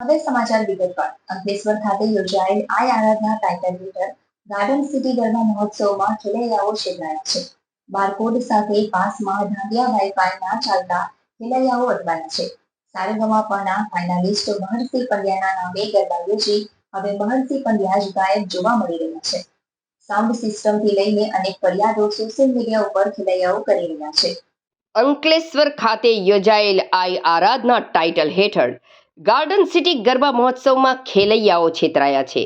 હવે સમાચાર વિગતવાર અંકલેશ્વર ખાતે યોજાયેલ આઈ આરાધના ટાઇટલ હેઠળ ગાર્ડન સિટી ગરબા મહોત્સવમાં ખેલૈયાઓ છેતરાયા છે. બારકોડ સાથે પાસમાં ઢાંડિયા વાઈફાઈ ના ચાલતા ખેલૈયાઓ અટવાયા છે. સારેગમા પરના ફાઇનાલિસ્ટ મહર્ષિ પંડ્યાના નામે ગરબા યોજી હવે મહર્ષિ પંડ્યા જ ગાયબ જોવા મળી રહ્યા છે. સાઉન્ડ સિસ્ટમથી લઈને અનેક ફરિયાદો સોશિયલ મીડિયા ઉપર ખેલૈયાઓ કરી રહ્યા છે. અંકલેશ્વર ખાતે યોજાયેલ આઈ આરાધના ટાઇટલ હેઠળ ગાર્ડન સિટી ગરબા મહોત્સવમાં ખેલૈયાઓ છેતરાયા છે.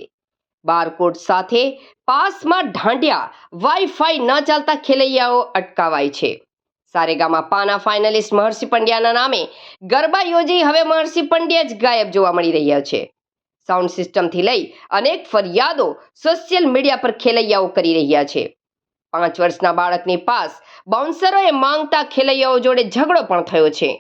બારકોડ સાથે પાસમાં ઢાંઢ્યા, વાઈફાઈ ન ચાલતા ખેલૈયાઓ અટકાવાય છે. સારેગામાં પાના ફાઇનલિસ્ટ મહર્ષિ પંડ્યાના નામે ગરબા યોજી હવે મહર્ષિ પંડ્યા જ ગાયબ જોવા મળી રહ્યા છે. સાઉન્ડ સિસ્ટમથી લઈ અનેક ફરિયાદો સોશિયલ મીડિયા પર ખેલૈયાઓ કરી રહ્યા છે. પાંચ વર્ષના બાળકની પાસ બાઉન્સરોએ માંગતા ખેલૈયાઓ જોડે ઝઘડો પણ થયો છે.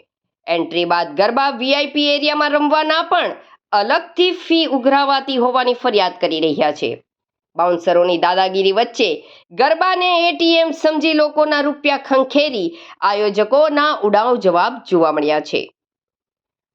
એન્ટ્રી બાદ ગરબા વીઆઈપી એરિયામાં રમવાના પણ અલગથી ફી ઉઘરાવાતી હોવાની ફરિયાદ કરી રહ્યા છે. બાઉન્સરોની દાદાગીરી વચ્ચે ગરબાને એટીએમ સમજી લોકોના રૂપિયા ખંખેરી આયોજકોના ઉડાવ જવાબ જોવા મળ્યા છે.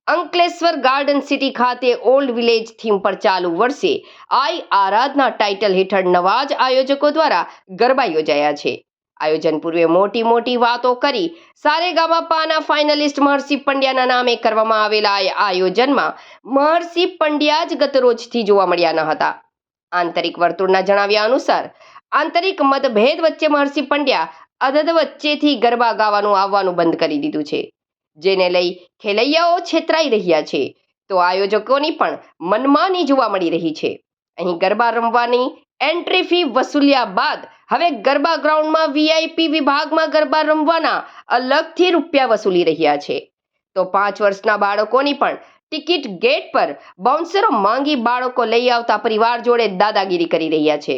અંકલેશ્વર ગાર્ડન સિટી ખાતે ઓલ્ડ વિલેજ થીમ પર ચાલુ વર્ષે આઈ આરાધના ટાઇટલ હેઠળ નવા જ આયોજકો દ્વારા ગરબા યોજાયા છે. આયોજન પૂર્વે મોટી મોટી વાતો કરી સારેગામા પાના ફાઇનલિસ્ટ મહર્ષિ પંડ્યાના નામે કરવામાં આવેલા આ આયોજનમાં મહર્ષિ પંડ્યા જ ગત રોજથી જોવા મળ્યા ન હતા. આંતરિક વર્તુળના જણાવ્યા અનુસાર આંતરિક મતભેદ વચ્ચે મહર્ષિ પંડ્યા અધદ વચ્ચેથી ગરબા ગાવાનું આવવાનું બંધ કરી દીધું છે. જેને લઈ ખેલૈયાઓ છેતરાઈ રહ્યા છે. તો આયોજકોની પણ મનમાની જોવા મળી રહી છે. અહીં ગરબા રમવાની એન્ટ્રી ફી વસૂલ્યા બાદ હવે ગરબા ગ્રાઉન્ડમાં વીઆઈપી વિભાગમાં ગરબા રમવાના અલગથી રૂપિયા વસૂલી રહ્યા છે. તો પાંચ વર્ષના બાળકોની પણ ટિકિટ ગેટ પર બાઉન્સરો માંગી બાળકો લઈ આવતા પરિવાર જોડે દાદાગીરી કરી રહ્યા છે.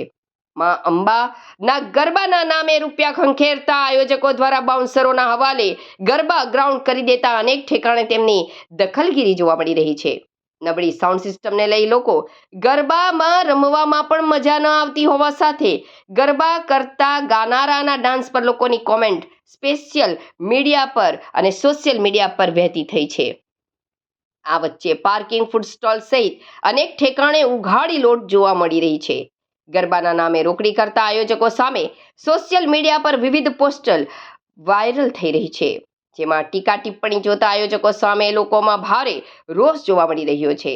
માં અંબાના ગરબાના નામે રૂપિયા ખંખેરતા આયોજકો દ્વારા બાઉન્સરોના હવાલે ગરબા ગ્રાઉન્ડ કરી દેતા અનેક ઠેકાણે તેમની દખલગીરી જોવા મળી રહી છે. નબળી સાઉન્ડ સિસ્ટમને લઈ લોકો ગરબામાં રમવામાં પણ મજા ન આવતી હોવા સાથે ગરબા કરતા ગાનારાના ડાન્સ પર લોકોની કોમેન્ટ સ્પેશિયલ મીડિયા પર અને સોશિયલ મીડિયા પર વહેતી થઈ છે. આ વચ્ચે પાર્કિંગ ફૂડ સ્ટોલ સહિત અનેક ઠેકાણે ઉઘાડી લોટ જોવા મળી રહી છે. ગરબાના નામે રોકડી કરતા આયોજકો સામે સોશિયલ મીડિયા પર વિવિધ પોસ્ટર વાયરલ થઈ રહી છે. જેમાં ટીકા ટિપ્પણી જોતા આયોજકો સામે લોકોમાં ભારે રોષ જોવા મળી રહ્યો છે.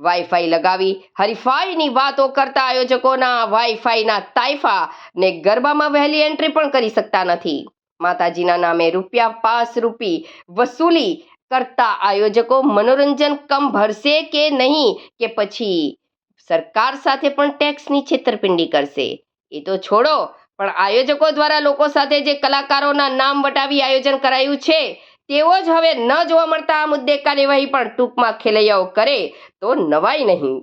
વાઈફાઈ લગાવી હરીફાઈની વાતો કરતા આયોજકોના વાઈફાઈના તાઇફા ને ગરબામાં વહેલી એન્ટ્રી પણ કરી શકતા નથી. માતાજીના નામે રૂપિયા પાસ રૂપી વસૂલી કરતા આયોજકો મનોરંજન કમ ભરશે કે નહીં કે પછી સરકાર સાથે પણ ટેક્સની છેતરપિંડી કરશે. એ તો છોડો પણ આયોજકો દ્વારા લોકો સાથે જે કલાકારોના નામ વટાવી આયોજન કરાયું છે, તેઓ જ હવે ન જોવા મળતા આ મુદ્દે કાર્યવાહી પણ ટૂંકમાં ખેલૈયાઓ કરે, તો નવાઈ નહીં.